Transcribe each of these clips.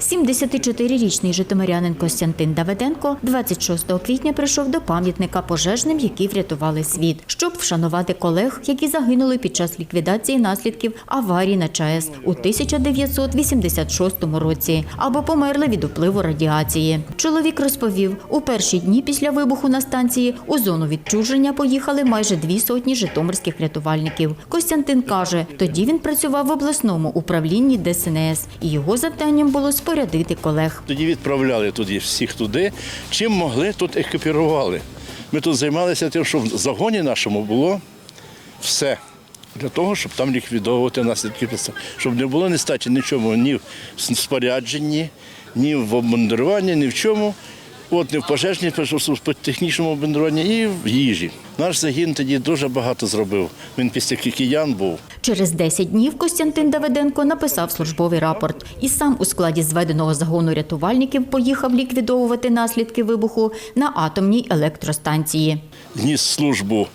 74-річний житомирянин Костянтин Давиденко 26 квітня прийшов до пам'ятника пожежним, які врятували світ, щоб вшанувати колег, які загинули під час ліквідації наслідків аварії на ЧАЕС у 1986 році або померли від впливу радіації. Чоловік розповів, у перші дні після вибуху на станції у зону відчуження поїхали майже дві сотні житомирських рятувальників. Костянтин каже, тоді він працював в обласному управлінні ДСНС, і його завданням було спорядити колег. Тоді відправляли туди всіх туди. Чим могли, тут екіпірували. Ми тут займалися тим, що в загоні нашому було все для того, щоб там ліквідовувати наслідки. Щоб не було нестачі нічому ні в спорядженні, ні в обмундируванні, ні в чому. От не в пожежній, в технічному обмундируванні і в їжі. Наш загін тоді дуже багато зробив. Він після киян був. Через 10 днів Костянтин Давиденко написав службовий рапорт і сам у складі зведеного загону рятувальників поїхав ліквідовувати наслідки вибуху на атомній електростанції. ніс службу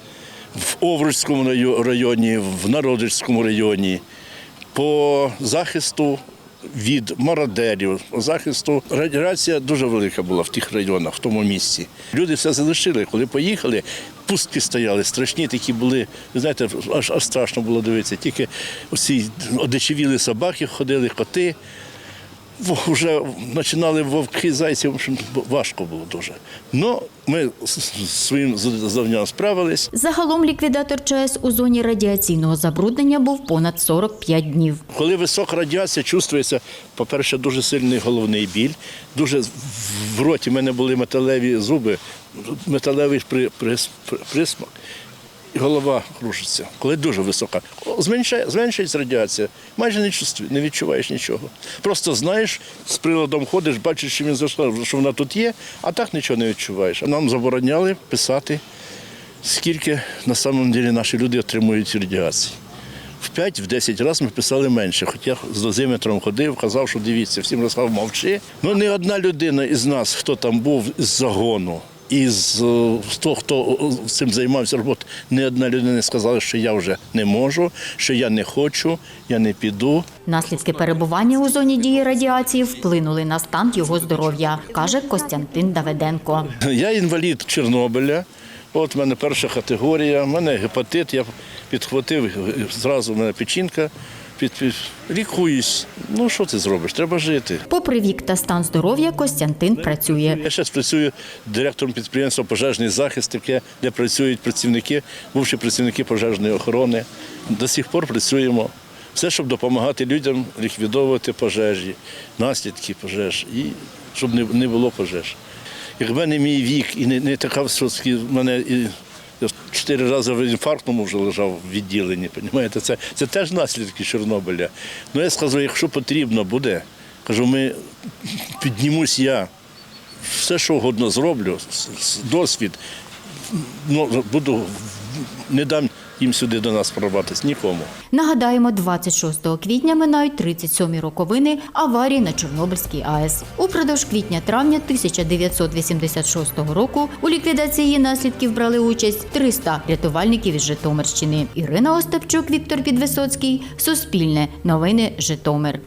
в Овруцькому районі, в Народицькому районі по захисту від мародерів, захисту. Радіація дуже велика була в тих районах, в тому місці. Люди все залишили. Коли поїхали, пустки стояли, страшні такі були. Знаєте, аж, аж страшно було дивитися. Тільки оці одичевіли собаки, ходили коти. Вже починали вовки, зайці, в общем, важко було дуже. Ну, ми своїм завданням справились. Загалом ліквідатор ЧАЕС у зоні радіаційного забруднення був понад 45 днів. Коли висока радіація, чувствується, по-перше, дуже сильний головний біль, дуже в- роті в мене були металеві зуби, металевий при- прис- при- присмак. Голова кружиться, коли дуже висока. Зменшає, зменшується радіація, майже не чувствуєш, не відчуваєш нічого. Просто знаєш, з приладом ходиш, бачиш, що він зайшла, що вона тут є, а так нічого не відчуваєш. Нам забороняли писати, скільки на самом деле наші люди отримують радіації. В 5-10 разів ми писали менше. Хоча з дозиметром ходив, казав, що дивіться, всім розказав, мовчи. Ну не одна людина із нас, хто там був з загону, із е, того, хто е, цим займався роботою, не одна людина сказала, що я вже не можу, що я не хочу, я не піду. Наслідки перебування у зоні дії радіації вплинули на стан його здоров'я, каже Костянтин Давиденко. Я інвалід Чорнобиля. От в мене перша категорія, в мене гепатит, я підхватив, зразу в мене печінка, під, під, лікуюсь. Ну що ти зробиш? Треба жити. Попри вік та стан здоров'я, Костянтин працює. Я зараз працюю директором підприємства Пожежний захист, яке, де працюють працівники, бувші працівники пожежної охорони. До сих пор працюємо. Все, щоб допомагати людям ліквідовувати пожежі, наслідки пожеж і щоб не, було пожеж. Якби не мій вік і не, не така в мене і я чотири рази в інфарктному вже лежав в відділенні. Понімаєте? Це, це теж наслідки Чорнобиля. Ну я сказав, якщо потрібно буде, кажу, ми піднімусь я все, що угодно зроблю, досвід, ну, буду, не дам їм сюди до нас прорватися нікому. Нагадаємо, 26 квітня минають 37-і роковини аварії на Чорнобильській АЕС. Упродовж квітня-травня 1986 року у ліквідації наслідків брали участь 300 рятувальників із Житомирщини. Ірина Остапчук, Віктор Підвисоцький, Суспільне, Новини Житомир.